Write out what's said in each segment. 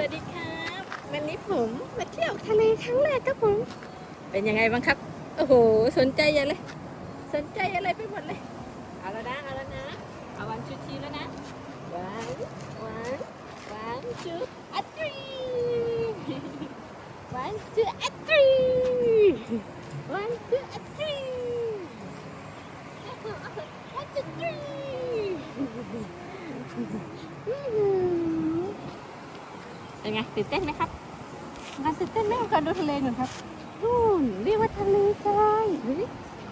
วัสดีครับวันนี้ผมมาเที่ยวทะเลครั้งแรกครับผม เป็นยังไงบ้างครับ โอ้โห สนใจอย่าเลยสนใจอะไรไปหมดเลย เอาแล้วนะเอาแล้วนะ เอาวันชูชีแล้วนะวันวันวันชูอัตรีวันชูอัตรีวันชูอัตรีวันชูอัตรี เป็นไงตื่นเต้นไหมครับงานตื่นเต้นไหมกับการดูทะเลหน่อยครับนู่นเรียกว่าทะเลทรายเฮ้ย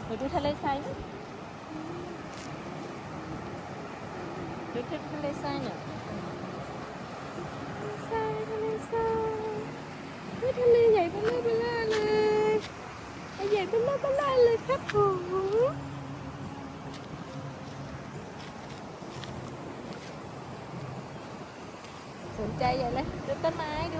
เราดูทะเลทรายไหมดูทะเลทรายหน่อยทรายทะเลทรายเฮ้ยทะเลใหญ่เบ้อเร่อเบ้อเร่อเลยใหญ่เบ้อเร่อเบ้อเร่อเลยครับผม สนใจใหญ่เลยดูต้นไม้ดู